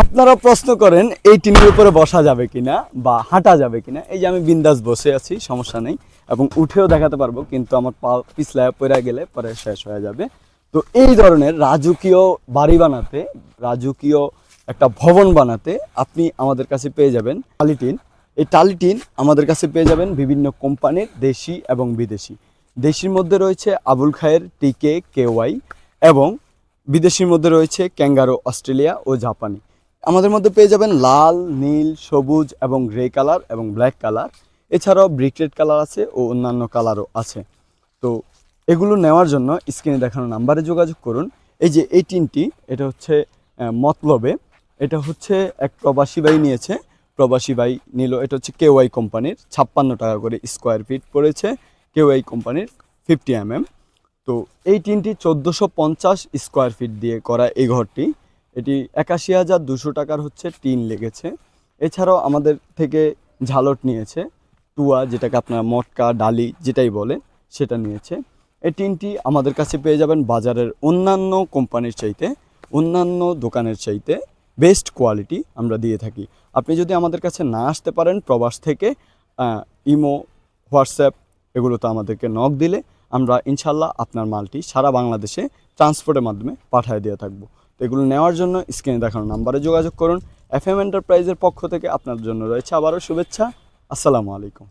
আপনারা প্রশ্ন করেন, এই টিনের উপরে বসা যাবে কিনা বা হাঁটা যাবে কিনা? এই যে আমি বিন্দাস বসে আছি, সমস্যা নেই। এবং উঠেও দেখাতে পারব, কিন্তু আমার পা পিছলায় পড়ে গেলে পরে শেষ হয়ে যাবে। তো এই ধরনের রাজকীয় বাড়ি বানাতে, রাজকীয় একটা ভবন বানাতে আপনি আমাদের কাছে পেয়ে যাবেন টালিটিন এই টালিটিন আমাদের কাছে পেয়ে যাবেন বিভিন্ন কোম্পানির দেশি এবং বিদেশি। দেশির মধ্যে রয়েছে আবুল খায়ের টিকে কেওয়াই এবং বিদেশির মধ্যে রয়েছে ক্যাঙ্গারো, অস্ট্রেলিয়া ও জাপানি। আমাদের মধ্যে পেয়ে যাবেন লাল, নীল, সবুজ এবং গ্রে কালার এবং ব্ল্যাক কালার এছাড়াও ব্রিক রেড কালার আছে ও অন্যান্য কালারও আছে। তো এগুলো নেওয়ার জন্য স্ক্রিনে দেখানো নাম্বারে যোগাযোগ করুন। এই যে এই টিনটি এটা হচ্ছে মতলবে। এটা হচ্ছে এক প্রবাসী ভাই নিয়েছে। প্রবাসী ভাই নিল, এটা হচ্ছে কেওয়াই কোম্পানির। ছাপ্পান্ন টাকা করে স্কোয়ার ফিট পড়েছে কেওয়াই কোম্পানির ফিফটি এমএম তো এই টিনটি চোদ্দোশো পঞ্চাশ স্কোয়ার ফিট দিয়ে করা এই ঘরটি। এটি একাশি হাজার দুশো টাকার হচ্ছে টিন লেগেছে। এছাড়াও আমাদের থেকে ঝালট নিয়েছে টুয়া যেটাকে আপনারা মটকা, ডালি যেটাই বলে, সেটা নিয়েছে। এই টিনটি আমাদের কাছে পেয়ে যাবেন বাজারের অন্যান্য কোম্পানির চাইতে, অন্যান্য দোকানের চাইতে বেস্ট কোয়ালিটি আমরা দিয়ে থাকি। আপনি যদি আমাদের কাছে না আসতে পারেন প্রবাস থেকে ইমো, হোয়াটসঅ্যাপ এগুলোতে আমাদেরকে নক দিলে আমরা ইনশাল্লাহ আপনার মালটি সারা বাংলাদেশে ট্রান্সপোর্টের মাধ্যমে পাঠিয়ে দিয়ে থাকব। তো এগুলো নেওয়ার জন্য স্ক্রিনে দেখানো নাম্বারে যোগাযোগ করুন। এফ এম এন্টারপ্রাইজের পক্ষ থেকে আপনার জন্য রয়েছে আবারও শুভেচ্ছা। আসসালামু আলাইকুম।